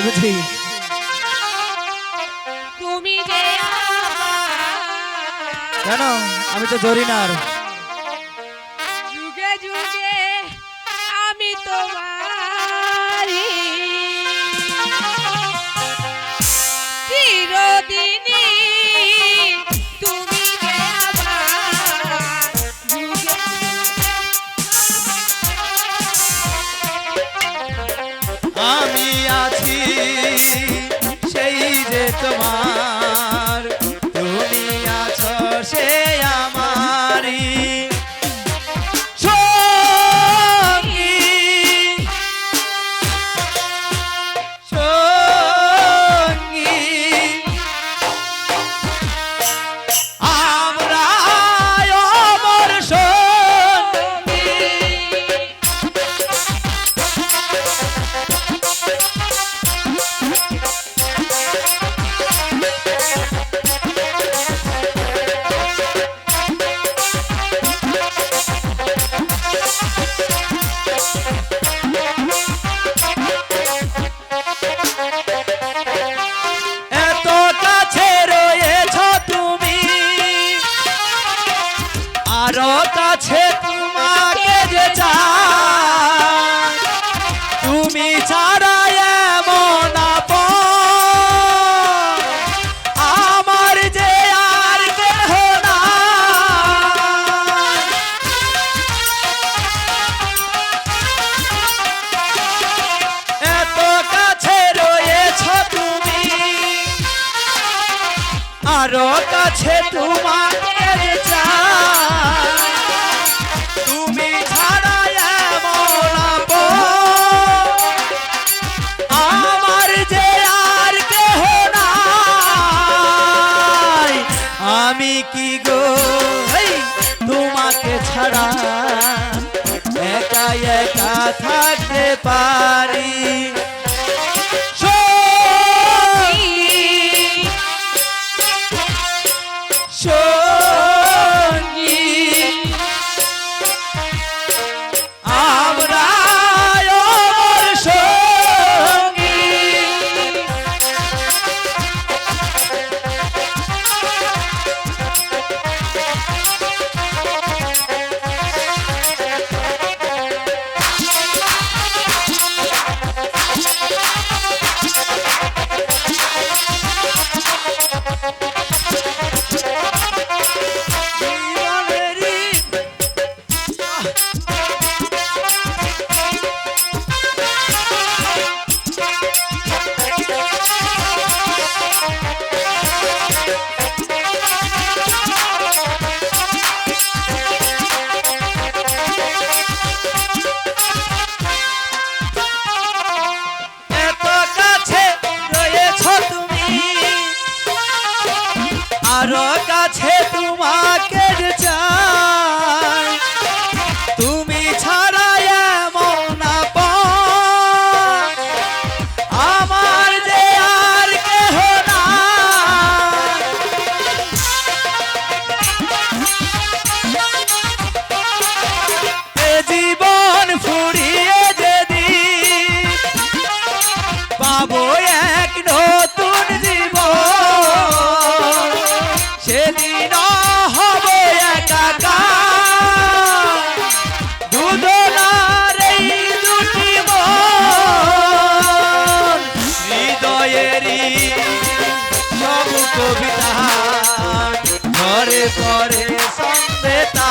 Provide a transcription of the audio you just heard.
তাই বুঝি তুমি কেন আমি তো না আর সেই যে তোমার তুমি আছো সে কাছে তোমাকে যে চাই, তুমি ছাড়া এমন আমার যে আর কেহ নাই। এত কাছে রয়েছ তুমি, আরও কাছে তোমাকে আমি কি গো? তোমাকে ছাড়া একা একা থাকতে পারি। আরও কাছে তোমাকে চাই। করে সন্দেতা